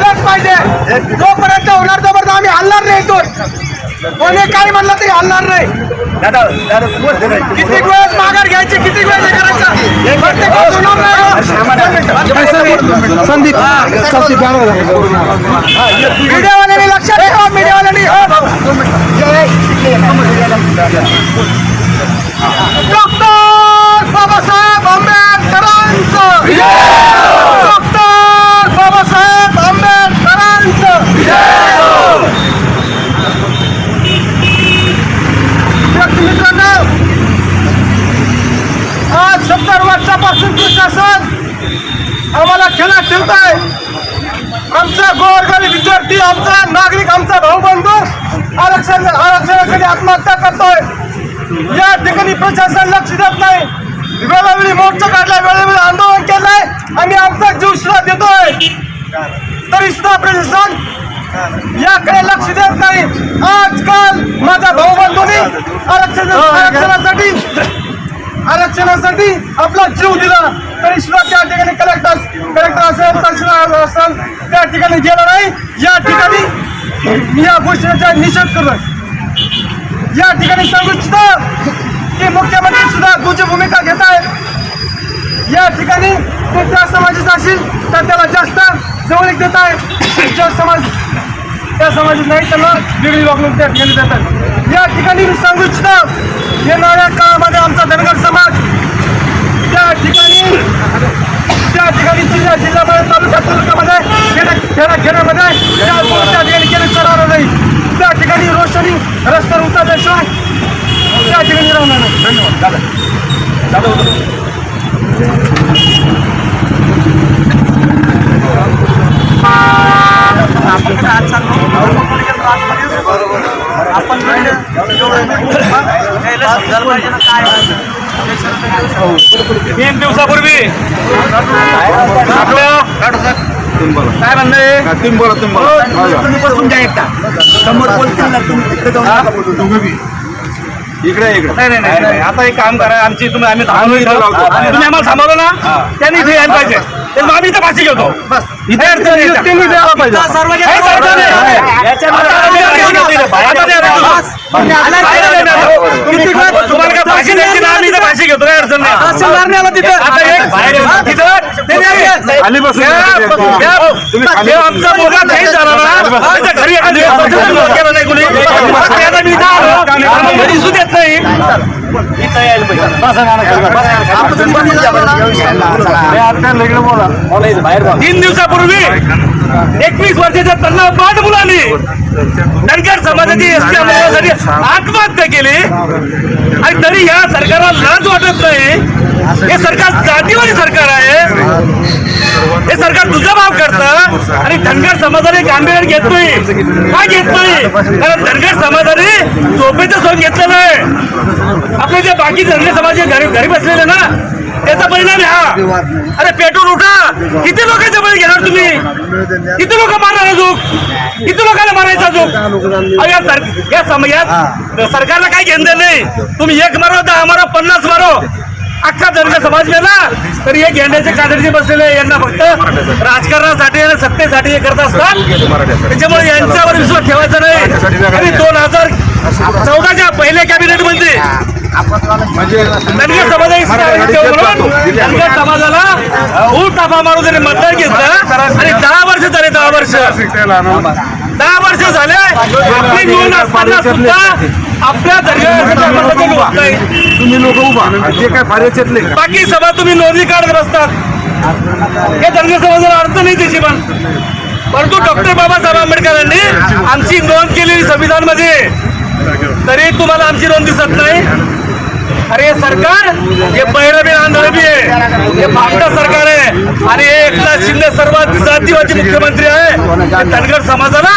व्हायलाच पाहिजे. जोपर्यंत होणार तोपर्यंत आम्ही हलणार नाही इथून. कोणी काही म्हणलं तरी हलणार नाही. किती वेळेस माघार घ्यायची किती वेळेस हे करायचं? संदीप मीडियावाल्यांनी लक्षात ठेवा मीडियावाल्यांनी. डॉक्टर बाबासाहेब आंबेडकरांचं डॉक्टर बाबासाहेब आंबेडकरांचं विद्यार्थी मित्रांनो आज सत्तर वर्षापासून प्रशासन आम्हाला खेळात ठेवत आहे आमचा गोरगरीब विद्यार्थी आमचा नागरिक आमचा भाऊ बंधू आरक्षण आरक्षणासाठी आत्महत्या करतोय. या ठिकाणी प्रशासन लक्ष देत नाही. वेळोवेळी मोर्चा काढलाय वेळोवेळी आंदोलन केलंय आम्ही आमचा जीव सुद्धा देतोय. तरी सुद्धा प्रशासन याकडे लक्ष देत नाही. आजकाल माझ्या भाऊ बंधूंनी आरक्षण आरक्षणासाठी आरक्षणासाठी आपला जीव दिला. तरी सुद्धा त्या ठिकाणी कलेक्टर कलेक्टर असेल तहसीलदार असेल त्या ठिकाणी गेलं नाही. या ठिकाणी मी या गोष्टीचा निषेध करतोय. या ठिकाणी सांगू इच्छितो की मुख्यमंत्री सुद्धा तुझी भूमिका घेत आहे या ठिकाणी ते त्या समाजाचा असेल तर त्याला जास्त जवळीक देत आहे जो समाज त्या समाजात नाही त्यांना वेगळी वागणूक त्या ठिकाणी देतात या ठिकाणी मी सांगू इच्छितो येणाऱ्या का आमचा धनगर समाज त्या ठिकाणी त्या ठिकाणी जिल्हा जिल्ह्यामध्ये तालुका तालुक्यामध्ये खेड्या खेड्यामध्ये त्या ठिकाणी नाही. त्या ठिकाणी रोषणी रस्त्यावर उतरल्याशिवाय त्या ठिकाणी राहणार नाही. धन्यवाद. दादा. तीन दिवसापूर्वी. काय म्हणणं आहे? तुम्ही बोला तुम्ही बोला तुम्ही बसून घ्या एकटा समोर तुम्ही. इकडे इकडे नाही नाही, नाही आता एक काम करा. आमची तुम्ही आम्ही. तुम्ही आम्हाला थांबवलं ना त्यांनी इथे यायला पाहिजे. आम्ही इथं फाशी घेतो. बस. इथे अडचण पाहिजे. तुम्हाला काय फाशी द्यायची ना आम्ही फाशी घेतो. काही अडचण नाही. तिथे. खाली बसून तुम्ही खाली हे आमचा मुलगा नाही घरी कोणी मी घरी देत नाही. तीन दिवसापूर्वी एकवीस वर्षाच्या त्यांना पाठ मुलांनी धनगर समाजाची एस टी अंमलासाठी आत्महत्या केली आणि तरी या सरकारला लाज वाटत नाही हे सरकार जातीवादी सरकार हे सरकार तुझा भाव करतं आणि धनगर समाजाने गांभीर्याने घेत नाही का घेत नाही कारण धनगर समाजाने झोपेचं सोन घेतलेलं आहे. आपले जे बाकी धनगर समाज घरी घरी बसलेले ना त्याचा परिणाम हा. अरे पेटून उठा. किती लोकांचे बळी घेणार तुम्ही? किती लोक मारणार अजून किती लोकांना मारायचा अजून या समयात सरकारला काही घेणं नाही तुम्ही एक मारो दहा मारो पन्नास मारो. अख्खा धनगर समाज गेला तर हे घेण्याचे काढण्याचे बसलेले. यांना फक्त राजकारणासाठी आणि सत्तेसाठी हे करत असतात. त्याच्यामुळे यांच्यावर विश्वास ठेवायचा नाही. आणि दोन हजार चौदाच्या पहिल्या कॅबिनेटमध्ये म्हणजे धनगर धनगर समाजाला खूप ताफा मारून त्यांनी मतदान घेतलं. आणि दहा वर्ष झाले दहा वर्ष. दहा वर्ष झाले. आपली निवडणूक असताना सुद्धा आपल्या धनगर नाही तुम्ही लोक उभा. जे काय फार याच्यातले बाकी सभा तुम्ही नोंदणी काढत बसतात. हे धनगर समाजाला अर्थ नाही त्याची पण. परंतु डॉक्टर बाबासाहेब आंबेडकरांनी आमची नोंद केलेली संविधानमध्ये तरी तुम्हाला आमची नोंद दिसत नाही. अरे हे सरकार हे बैरबी आंधळबी आहे. हे भागडं सरकार आहे. आणि हे एकनाथ शिंदे सर्वात जातीवादी मुख्यमंत्री आहे. धनगर समाजाला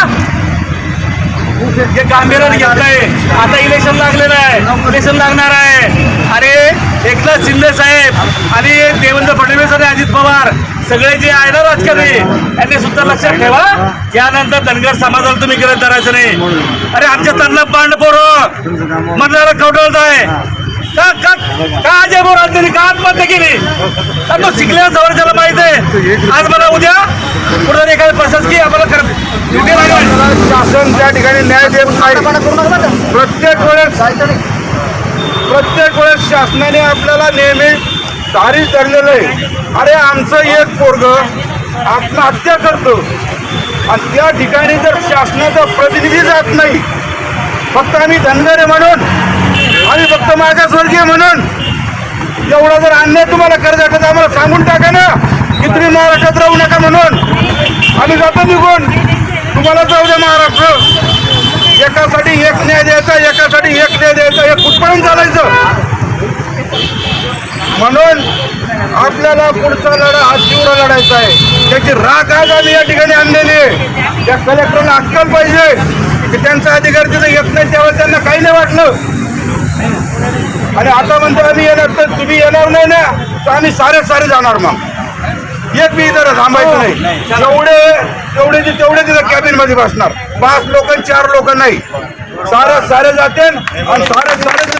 हे गांभीर्यानं घेत आहे आता इलेक्शन लागलेलं आहे. इलेक्शन लागणार आहे. अरे एकनाथ शिंदे साहेब आणि देवेंद्र फडणवीस आणि अजित पवार सगळे जे आहे ना राजकारणी यांनी सुद्धा लक्षात ठेवा. यानंतर धनगर समाजाला तुम्ही गिरत धरायचं नाही. अरे आमच्या त्यांना बांड पोरं मधल्याला कवडवत आहे. का का का अजय बोरात का आत्महत्या केली? का तो शिकल्या सवय त्याला माहीत आहे? आज मला उद्या कुठं एखाद्या प्रशासकीय आम्हाला शासन त्या ठिकाणी न्याय देत नाही. प्रत्येक वेळेस प्रत्येक वेळेस शासनाने आपल्याला नेहमी दारीच धरलेलं आहे. अरे आमचं एक पोरग आत्महत्या करतो. आणि त्या ठिकाणी जर शासनाचा प्रतिनिधी जात नाही फक्त आम्ही धनगर म्हणून आम्ही फक्त मागासवर्गीय म्हणून एवढा जर अन्याय तुम्हाला कर्जाचा तर आम्हाला सांगून टाका ना. की तुम्ही महाराष्ट्रात राहू नका म्हणून. आम्ही जातो निघून. तुम्हाला जाऊ द्या महाराष्ट्र. एकासाठी एक न्याय द्यायचा एकासाठी एक न्याय द्यायचा हे कुठपर्यंत चालायचं? म्हणून आपल्याला पुढचा लढा हा तीव्र लढायचा आहे. त्याची राख आज आम्ही या ठिकाणी आणलेली आहे. त्या कलेक्टरला अक्कल पाहिजे की त्यांचा अधिकार तिथे येत नाही त्यावेळेस त्यांना काही नाही वाटलं. आणि आता म्हणतो आम्ही येणार तर तुम्ही येणार नाही ना तर आम्ही सारे सारे जाणार मग. एक बी इथं थांबायचं नाही. जेवढे तेवढे ते तेवढे तिथं कॅबिनमध्ये बसणार. पाच लोक चार लोक नाही. सारे सारे जाते आणि सारे सारे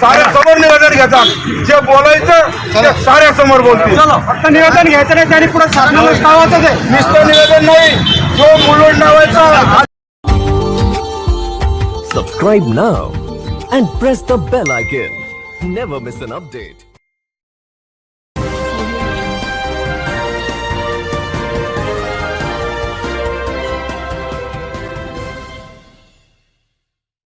साऱ्या समोर निवेदन घेतात. जे बोलायचं ते साऱ्या समोर बोलतील. फक्त निवेदन घ्यायचं नाही त्यांनी पुढे लावायचं ते. नुसतं निवेदन नाही. जो मुलूड नावाचा Subscribe now and press the bell icon. Never miss an update.